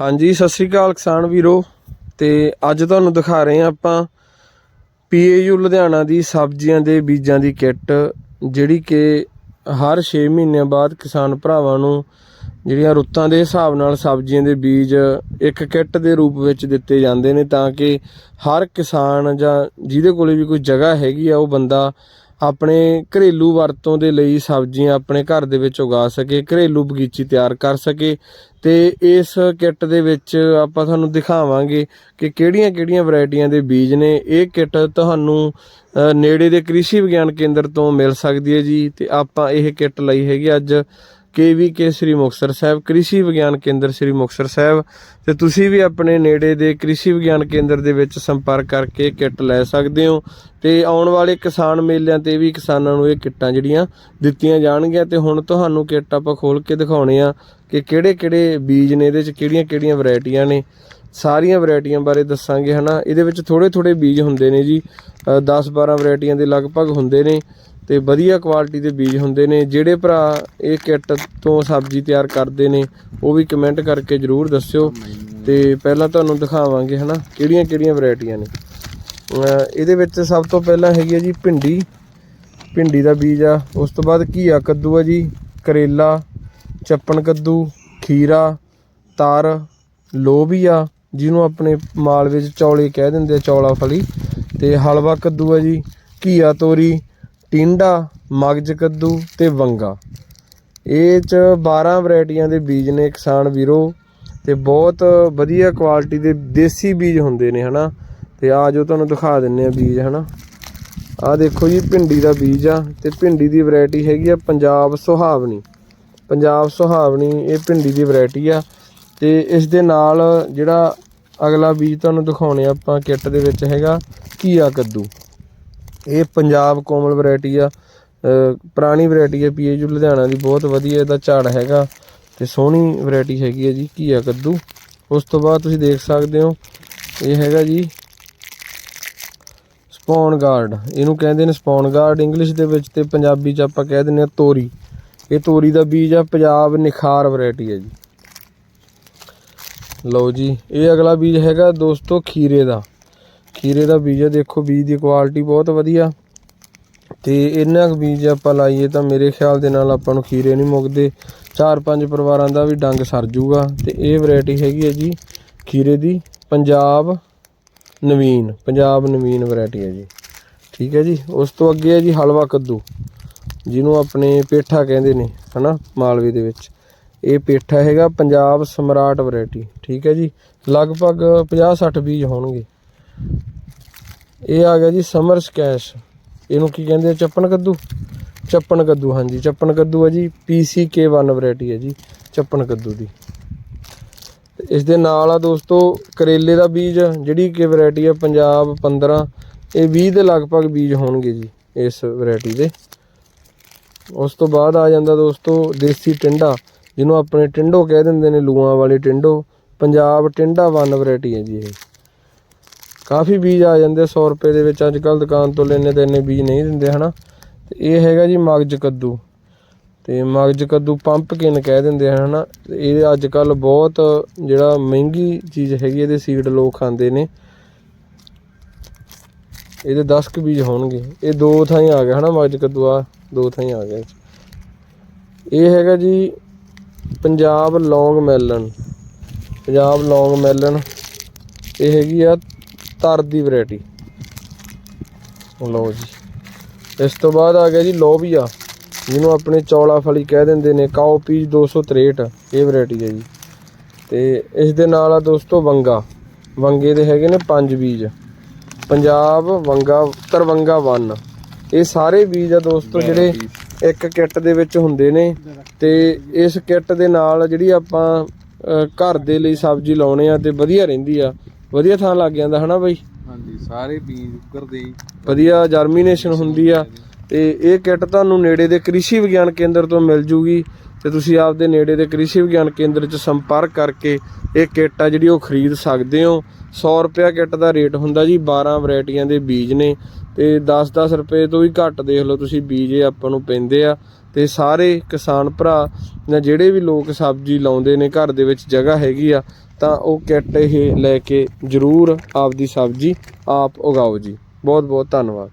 ਹਾਂਜੀ, ਸਤਿ ਸ੍ਰੀ ਅਕਾਲ ਕਿਸਾਨ ਵੀਰੋ। ਤੇ ਅੱਜ ਤੁਹਾਨੂੰ ਦਿਖਾ ਰਹੇ ਹਾਂ ਆਪਾਂ ਪੀਏਯੂ ਲੁਧਿਆਣਾ ਦੀ ਸਬਜ਼ੀਆਂ ਦੇ ਬੀਜਾਂ ਦੀ ਕਿੱਟ, ਜਿਹੜੀ ਕਿ ਹਰ 6 ਮਹੀਨਿਆਂ ਬਾਅਦ ਕਿਸਾਨ ਭਰਾਵਾਂ ਨੂੰ ਜਿਹੜੀਆਂ ਰੁੱਤਾਂ ਦੇ ਹਿਸਾਬ ਨਾਲ ਸਬਜ਼ੀਆਂ ਦੇ ਬੀਜ ਇੱਕ ਕਿੱਟ ਦੇ ਰੂਪ ਵਿੱਚ ਦਿੱਤੇ ਜਾਂਦੇ ਨੇ, ਤਾਂ ਕਿ ਹਰ ਕਿਸਾਨ ਜਾਂ ਜਿਹਦੇ ਕੋਲੇ ਵੀ ਕੋਈ ਜਗ੍ਹਾ ਹੈਗੀ ਆ, ਉਹ ਬੰਦਾ ਆਪਣੇ ਘਰੇਲੂ ਵਰਤੋਂ ਦੇ ਲਈ ਸਬਜ਼ੀਆਂ ਆਪਣੇ ਘਰ ਦੇ ਵਿੱਚ ਉਗਾ ਸਕੇ, ਘਰੇਲੂ ਬਗੀਚੀ ਤਿਆਰ ਕਰ ਸਕੇ ਤੇ ਇਸ ਕਿੱਟ ਦੇ ਵਿੱਚ ਆਪਾਂ ਤੁਹਾਨੂੰ ਦਿਖਾਵਾਂਗੇ ਕਿ ਕਿਹੜੀਆਂ-ਕਿਹੜੀਆਂ ਵੈਰਾਈਟੀਆਂ ਦੇ ਬੀਜ ਨੇ। ਇਹ ਕਿੱਟ ਤੁਹਾਨੂੰ ਨੇੜੇ ਦੇ ਕ੍ਰਿਸ਼ੀ ਵਿਗਿਆਨ ਕੇਂਦਰ ਤੋਂ ਮਿਲ ਸਕਦੀ ਹੈ ਜੀ ਤੇ ਆਪਾਂ ਇਹ ਕਿੱਟ ਲਈ ਹੈਗੀ ਅੱਜ। ਕੇਵੀਕੇ ਸ੍ਰੀ ਮੁਕਤਸਰ ਸਾਹਿਬ, ਕ੍ਰਿਸ਼ੀ ਵਿਗਿਆਨ ਕੇਂਦਰ ਸ੍ਰੀ ਮੁਕਤਸਰ ਸਾਹਿਬ ਤੇ ਤੁਸੀਂ ਵੀ ਆਪਣੇ ਨੇੜੇ ਦੇ ਕ੍ਰਿਸ਼ੀ ਵਿਗਿਆਨ ਕੇਂਦਰ ਦੇ ਵਿੱਚ ਸੰਪਰਕ ਕਰਕੇ ਕਿੱਟ ਲੈ ਸਕਦੇ ਹੋ ਤੇ ਆਉਣ ਵਾਲੇ ਕਿਸਾਨ ਮੇਲਿਆਂ ਤੇ ਵੀ ਕਿਸਾਨਾਂ ਨੂੰ ਇਹ ਕਿੱਟਾਂ ਜਿਹੜੀਆਂ ਦਿੱਤੀਆਂ ਜਾਣਗੀਆਂ ਤੇ ਹੁਣ ਤੁਹਾਨੂੰ ਕਿੱਟ ਆਪਾਂ ਖੋਲ ਕੇ ਦਿਖਾਉਣੇ ਆ ਕਿ ਕਿਹੜੇ-ਕਿਹੜੇ ਬੀਜ ਨੇ ਇਹਦੇ ਚ ਕਿਹੜੀਆਂ-ਕਿਹੜੀਆਂ ਵੈਰਾਈਟੀਆਂ ਨੇ। ਸਾਰੀਆਂ ਵੈਰਾਈਟੀਆਂ ਬਾਰੇ ਦੱਸਾਂਗੇ ਹਨਾ। ਇਹਦੇ ਵਿੱਚ ਥੋੜੇ-ਥੋੜੇ ਬੀਜ ਹੁੰਦੇ ਨੇ ਜੀ। 10-12 ਵੈਰਾਈਟੀਆਂ ਦੇ ਲਗਭਗ ਹੁੰਦੇ ਨੇ। ਤੇ ਵਧੀਆ ਕੁਆਲਿਟੀ ਦੇ ਬੀਜ ਹੁੰਦੇ ਨੇ। ਜਿਹੜੇ ਭਰਾ ਇਹ ਕਿੱਟ ਤੋਂ ਸਬਜ਼ੀ ਤਿਆਰ ਕਰਦੇ ਨੇ, ਉਹ ਵੀ ਕਮੈਂਟ ਕਰਕੇ ਜਰੂਰ ਦੱਸਿਓ। ਤੇ ਪਹਿਲਾਂ ਤੁਹਾਨੂੰ ਦਿਖਾਵਾਂਗੇ ਹਨਾ ਕਿਹੜੀਆਂ-ਕਿਹੜੀਆਂ ਵੈਰਾਈਟੀਆਂ ਨੇ। ਇਹਦੇ ਵਿੱਚ ਸਭ ਤੋਂ ਪਹਿਲਾਂ ਹੈਗੀ ਹੈ ਜੀ ਭਿੰਡੀ। ਭਿੰਡੀ ਦਾ ਬੀਜ ਆ। ਉਸ ਤੋਂ ਬਾਅਦ ਘੀਆ ਕੱਦੂ ਆ ਜੀ, ਕਰੇਲਾ, ਚੱਪਣ ਕੱਦੂ, ਖੀਰਾ, ਤਰ ਲੋਬੀਆ ਜਿਹਨੂੰ ਆਪਣੇ ਮਾਲਵੇ 'ਚ ਚੌਲੇ ਕਹਿ ਦਿੰਦੇ ਆ, ਚੌਲਾ ਫਲੀ। ਤੇ ਹਲਵਾ ਕੱਦੂ ਆ ਜੀ, ਘੀਆ ਤੋਰੀ ਟਿੰਡਾ ਮਗਜ ਕੱਦੂ ਤੇ ਵੰਗਾ। ਇਹ ਚ 12 ਵੈਰਾਈਟੀਆਂ ਦੇ ਬੀਜ ਨੇ ਕਿਸਾਨ ਵੀਰੋ ਤੇ ਬਹੁਤ ਵਧੀਆ ਕੁਆਲਿਟੀ ਦੇ ਦੇਸੀ ਬੀਜ ਹੁੰਦੇ ਨੇ, ਹਨਾ? ਤੇ ਆ ਜੋ ਤੁਹਾਨੂੰ ਦਿਖਾ ਦਿੰਨੇ ਆ ਬੀਜ, ਹਨਾ? ਆ ਦੇਖੋ ਜੀ, ਭਿੰਡੀ ਦਾ ਬੀਜ ਆ ਤੇ ਭਿੰਡੀ ਦੀ ਵੈਰਾਈਟੀ ਹੈਗੀ ਆ ਪੰਜਾਬ ਸੁਹਾਵਣੀ। ਪੰਜਾਬ ਸੁਹਾਵਣੀ ਇਹ ਭਿੰਡੀ ਦੀ ਵੈਰਾਈਟੀ ਆ ਤੇ ਇਸ ਦੇ ਨਾਲ ਜਿਹੜਾ ਅਗਲਾ ਬੀਜ ਤੁਹਾਨੂੰ ਦਿਖਾਉਣੇ ਆ ਆਪਾਂ ਕਿੱਟ ਦੇ ਵਿੱਚ ਹੈਗਾ ਘੀਆ ਕੱਦੂ। ਇਹ ਪੰਜਾਬ ਕੋਮਲ ਵੈਰਾਈਟੀ ਆ, ਅਹ, ਪੁਰਾਣੀ ਵੈਰਾਈਟੀ ਹੈ ਪੀਏਯੂ ਲੁਧਿਆਣਾ ਦੀ, ਬਹੁਤ ਵਧੀਆ ਇਹਦਾ ਝਾੜ ਹੈਗਾ ਤੇ ਸੋਹਣੀ ਵੈਰਾਈਟੀ ਹੈਗੀ ਹੈ ਜੀ ਘੀਆ ਕੱਦੂ? ਉਸ ਤੋਂ ਬਾਅਦ ਤੁਸੀਂ ਦੇਖ ਸਕਦੇ ਹੋ, ਇਹ ਹੈਗਾ ਜੀ ਸਪੌਨ ਗਾਰਡ, ਇਹਨੂੰ ਕਹਿੰਦੇ ਨੇ ਸਪੌਨ ਗਾਰਡ ਇੰਗਲਿਸ਼ ਦੇ ਵਿੱਚ ਤੇ ਪੰਜਾਬੀ ਚ ਆਪਾਂ ਕਹਿ ਦਿੰਦੇ ਆ ਤੋਰੀ। ਇਹ ਤੋਰੀ ਦਾ ਬੀਜ ਆ, ਪੰਜਾਬ ਨਿਖਾਰ ਵੈਰਾਈਟੀ ਹੈ ਜੀ। ਲਓ ਜੀ, ਇਹ ਅਗਲਾ ਬੀਜ ਹੈਗਾ ਦੋਸਤੋ ਖੀਰੇ ਦਾ। ਖੀਰੇ ਦਾ ਬੀਜ ਆ, ਦੇਖੋ ਬੀਜ ਦੀ ਕੁਆਲਿਟੀ ਬਹੁਤ ਵਧੀਆ। ਤੇ ਇਹਨਾਂ ਕੁ ਬੀਜ ਆਪਾਂ ਲਾਈਏ ਤਾਂ ਮੇਰੇ ਖਿਆਲ ਦੇ ਨਾਲ ਆਪਾਂ ਨੂੰ ਖੀਰੇ ਨਹੀਂ ਮੁੱਕਦੇ। ਚਾਰ ਪੰਜ ਪਰਿਵਾਰਾਂ ਦਾ ਵੀ ਡੰਗ ਸਰ ਜੂਗਾ। ਤੇ ਇਹ ਵੈਰਾਈਟੀ ਹੈਗੀ ਹੈ ਜੀ ਖੀਰੇ ਦੀ ਪੰਜਾਬ ਨਵੀਨ ਪੰਜਾਬ ਨਵੀਨ ਵੈਰਾਈਟੀ ਹੈ ਜੀ। ਠੀਕ ਹੈ ਜੀ, ਉਸ ਤੋਂ ਅੱਗੇ ਹੈ ਜੀ ਹਲਵਾ ਕੱਦੂ, ਜਿਹਨੂੰ ਆਪਣੇ ਪੇਠਾ ਕਹਿੰਦੇ ਨੇ, ਹਨਾ, ਮਾਲਵੇ ਦੇ ਵਿੱਚ। ਇਹ ਪੇਠਾ ਹੈਗਾ ਪੰਜਾਬ ਸਮਰਾਟ ਵੈਰਾਈਟੀ ਠੀਕ ਹੈ ਜੀ। ਲਗਭਗ 50 60 ਬੀਜ ਹੋਣਗੇ। ਇਹ ਆ ਗਿਆ ਜੀ ਸਮਰ ਸਕੈਸ਼। ਇਹਨੂੰ ਕੀ ਕਹਿੰਦੇ ਆ? ਚੱਪਣ ਕੱਦੂ? ਚੱਪਣ ਕੱਦੂ, ਹਾਂਜੀ। ਚੱਪਣ ਕੱਦੂ ਹੈ ਜੀ PCK1 ਵੈਰਾਈਟੀ ਹੈ ਜੀ, ਚੱਪਣ ਕੱਦੂ ਦੀ। ਤੇ ਇਸ ਦੇ ਨਾਲ ਆ ਦੋਸਤੋ, ਕਰੇਲੇ ਦਾ ਬੀਜ, ਜਿਹੜੀ ਕਿ ਵੈਰਾਈਟੀ ਆ ਪੰਜਾਬ 15 ਇਹ 20 ਦੇ ਲਗਭਗ ਬੀਜ ਹੋਣਗੇ ਜੀ, ਇਸ ਵੈਰਾਈਟੀ ਦੇ। ਉਸ ਤੋਂ ਬਾਅਦ ਆ ਜਾਂਦਾ ਦੋਸਤੋ, ਦੇਸੀ ਟਿੰਡਾ, ਜਿਹਨੂੰ ਆਪਣੇ ਟਿੰਡੋ ਕਹਿ ਦਿੰਦੇ ਨੇ, ਲੂਆਂ ਵਾਲੇ ਟਿੰਡੋ। ਪੰਜਾਬ ਟਿੰਡਾ 1 ਵੈਰਾਈਟੀ ਹੈ ਜੀ ਇਹ। ਕਾਫੀ ਬੀਜ ਆ ਜਾਂਦੇ 100 ਰੁਪਏ ਦੇ ਵਿੱਚ। ਅੱਜ ਕੱਲ ਦੁਕਾਨ ਤੋਂ ਲੈਣੇ ਤੇ ਇੰਨੇ ਬੀਜ ਨਹੀਂ ਦਿੰਦੇ, ਹਨਾ? ਤੇ ਇਹ ਹੈਗਾ ਜੀ ਮਗਜ ਕੱਦੂ। ਤੇ ਮਗਜ ਕੱਦੂ ਪੰਪਕਿਨ ਕਹਿ ਦਿੰਦੇ ਹਨ ਹਨਾ? ਤੇ ਇਹ ਅੱਜ ਕੱਲ ਬਹੁਤ ਜਿਹੜਾ ਮਹਿੰਗੀ ਚੀਜ਼ ਹੈਗੀ ਇਹਦੇ ਸੀਡ ਲੋਕ ਖਾਂਦੇ ਨੇ। ਇਹਦੇ 10 ਕੁ ਬੀਜ ਹੋਣਗੇ। ਇਹ ਦੋ ਥਾਂ ਹੀ ਆ ਗਿਆ ਹਨਾ, ਮਗਜ ਕੱਦੂ? ਆ ਦੋ ਥਾਂ ਹੀ ਆ ਗਿਆ ਇਹ ਇਹ ਹੈਗਾ ਜੀ Punjab long melon. Punjab long melon. ਇਹ ਹੈਗੀ ਆ ਤਰ ਦੀ ਵੈਰਾਈਟੀ ਲਓ ਜੀ। ਇਸ ਤੋਂ ਬਾਅਦ ਆ ਗਿਆ ਜੀ ਲੋਬੀਆ। ਜਿਹਨੂੰ ਆਪਣੇ ਚੌਲਾ ਫਲੀ ਕਹਿ ਦਿੰਦੇ ਨੇ ਕਾਓ ਪੀਜ 263 ਇਹ ਵੈਰਾਈਟੀ ਹੈ ਜੀ। ਤੇ ਇਸ ਦੇ ਨਾਲ ਆ ਦੋਸਤੋ ਵੰਗਾ। ਵੰਗੇ ਦੇ ਹੈਗੇ ਨੇ ਪੰਜ ਬੀਜ। ਪੰਜਾਬ ਵੰਗਾ ਤਰਵੰਗਾ 1 ਇਹ ਸਾਰੇ ਬੀਜ ਆ ਦੋਸਤੋ ਜਿਹੜੇ ਇੱਕ ਕਿੱਟ ਦੇ ਵਿੱਚ ਹੁੰਦੇ ਨੇ। ਤੇ ਇਸ ਕਿੱਟ ਦੇ ਨਾਲ ਜਿਹੜੀ ਆਪਾਂ ਘਰ ਦੇ ਲਈ ਸਬਜ਼ੀ ਲਾਉਣੇ ਆ ਤੇ ਵਧੀਆ ਰਹਿੰਦੀ ਆ। ਵਧੀਆ ਥਾਂ ਲੱਗ ਜਾਂਦਾ ਹਨਾ ਬਾਈ? ਹਾਂਜੀ ਸਾਰੇ ਬੀਜ ਉੱਗਰਦੇ ਵਧੀਆ ਜਰਮੀਨੇਸ਼ਨ ਹੁੰਦੀ ਆ। ਤੇ ਇਹ ਕਿੱਟ ਤੁਹਾਨੂੰ ਨੇੜੇ ਦੇ ਕ੍ਰਿਸ਼ੀ ਵਿਗਿਆਨ ਕੇਂਦਰ ਤੋਂ ਮਿਲ ਜੂਗੀ ਤੇ ਤੁਸੀਂ ਆਪਦੇ ਨੇੜੇ ਦੇ ਕ੍ਰਿਸ਼ੀ ਵਿਗਿਆਨ ਕੇਂਦਰ 'ਚ ਸੰਪਰਕ ਕਰਕੇ ਇਹ ਕਿੱਟ ਆ ਜਿਹੜੀ ਉਹ ਖਰੀਦ ਸਕਦੇ ਹੋ। 100 ਰੁਪਿਆ ਕਿੱਟ ਦਾ ਰੇਟ ਹੁੰਦਾ ਜੀ 12 ਵੈਰਾਈਟੀਆਂ ਦੇ ਬੀਜ ਨੇ। ਤੇ 10-10 ਰੁਪਏ ਤੋਂ ਵੀ ਘੱਟ ਦੇਖ ਲਓ ਤੁਸੀਂ ਬੀਜ ਇਹ ਆਪਾਂ ਨੂੰ ਪੈਂਦੇ ਆ। ਤੇ ਸਾਰੇ ਕਿਸਾਨ ਭਰਾ ਜਾਂ ਜਿਹੜੇ ਵੀ ਲੋਕ ਸਬਜ਼ੀ ਲਾਉਂਦੇ ਨੇ ਘਰ ਦੇ ਵਿੱਚ ਜਗ੍ਹਾ ਹੈਗੀ ਆ ਤਾਂ ਉਹ ਕਿੱਟ ਇਹ ਲੈ ਕੇ ਜ਼ਰੂਰ ਆਪਦੀ ਸਬਜ਼ੀ ਆਪ ਉਗਾਓ ਜੀ। ਬਹੁਤ ਬਹੁਤ ਧੰਨਵਾਦ।